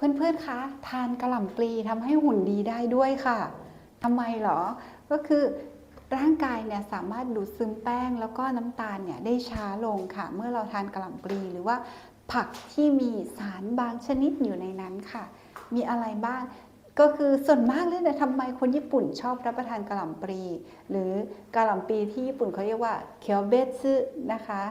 เพื่อนๆ คะ ทานกระหล่ำปลีทำให้หุ่นดีได้ด้วยค่ะทำไมเหรอ ก็คือร่างกายเนี่ยสามารถดูดซึมแป้งแล้วก็น้ำตาลเนี่ยได้ช้าลงค่ะ เมื่อเราทานกระหล่ำปลีหรือว่าผักที่มีสารบางชนิดอยู่ในนั้นค่ะ มีอะไรบ้าง ก็คือส่วนมากเลยนะทำไมคนญี่ปุ่นชอบรับประทานกระหล่ำปลีหรือกระหล่ำปลีที่ญี่ปุ่นเขาเรียกว่าเคียวเบซึนะคะ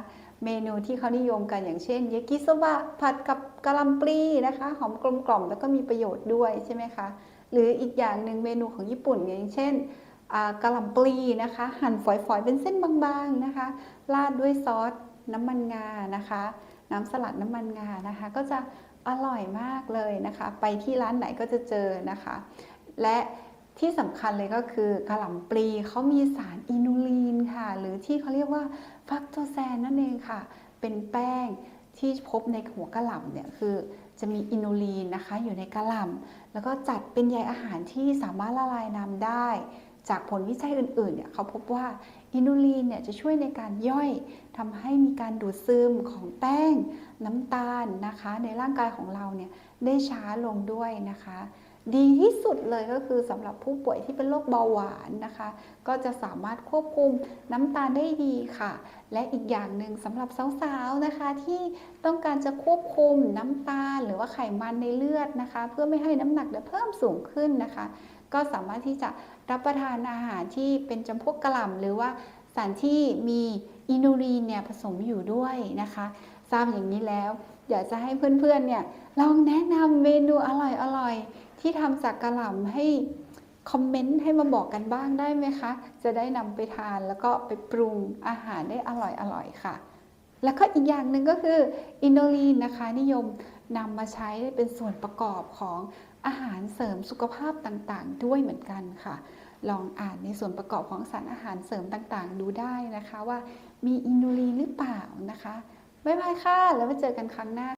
เมนูที่เขานิยมกันอย่างเช่นยากิโซบะผัดกับกะหล่ำปลีนะคะ หอมกลมกล่อมแล้วก็มีประโยชน์ด้วยใช่ไหมคะหรืออีกอย่างหนึ่งเมนูของญี่ปุ่นอย่างเช่นกะหล่ำปลีนะคะ หั่นฝอยๆเป็นเส้นบางๆนะคะ ราดด้วยซอสน้ำมันงานะคะ น้ำสลัดน้ำมันงานะคะ ก็จะอร่อยมากเลยนะคะ ไปที่ร้านไหนก็จะเจอนะคะ และ ที่สำคัญเลยก็คือกระหล่ำปลีเขามีสารอินูลีนค่ะ หรือที่เขาเรียกว่าฟักโตแซนนั่นเองค่ะ เป็นแป้งที่พบในหัวกระหล่ำเนี่ยคือจะมีอินูลีนนะคะอยู่ในกระหล่ำแล้วก็จัดเป็นใยอาหารที่สามารถละลายน้ำได้ จากผลวิจัยอื่นๆเนี่ยเขาพบว่าอินูลีนเนี่ยจะช่วยในการย่อยทำให้มีการดูดซึมของแป้งน้ำตาลนะคะ ในร่างกายของเราเนี่ยได้ช้าลงด้วยนะคะ ดีที่สุดเลยก็คือสำหรับผู้ป่วยที่เป็นโรคเบาหวานนะคะ ก็จะสามารถควบคุมน้ำตาลได้ดีค่ะ และอีกอย่างหนึ่งสำหรับสาวๆนะคะ ที่ต้องการจะควบคุมน้ำตาล หรือว่าไขมันในเลือดนะคะ เพื่อไม่ให้น้ำหนักเพิ่มสูงขึ้นนะคะ ก็สามารถที่จะรับประทานอาหารที่เป็นจำพวกกระหล่ำหรือว่าสารที่มีอินูลีนเนี่ยผสมอยู่ด้วยนะคะ ทราบอย่างนี้แล้ว อยากจะให้เพื่อนๆเนี่ยลองแนะนำเมนูอร่อยๆ ที่ทำจากกระหล่ำให้คอมเมนต์ให้มาบอกกันบ้างได้ไหมคะ จะได้นำไปทานแล้วก็ไปปรุงอาหารได้อร่อยๆค่ะ แล้วก็อีกอย่างหนึ่งก็คืออินโดลีนนะคะ นิยมนำมาใช้เป็นส่วนประกอบของอาหารเสริมสุขภาพต่างๆ ด้วยเหมือนกันค่ะ ลองอ่านในส่วนประกอบของสารอาหารเสริมต่างๆ ดูได้นะคะว่ามีอินโดลีนหรือเปล่านะคะ บ๊ายบายค่ะ แล้วมาเจอกันครั้งหน้า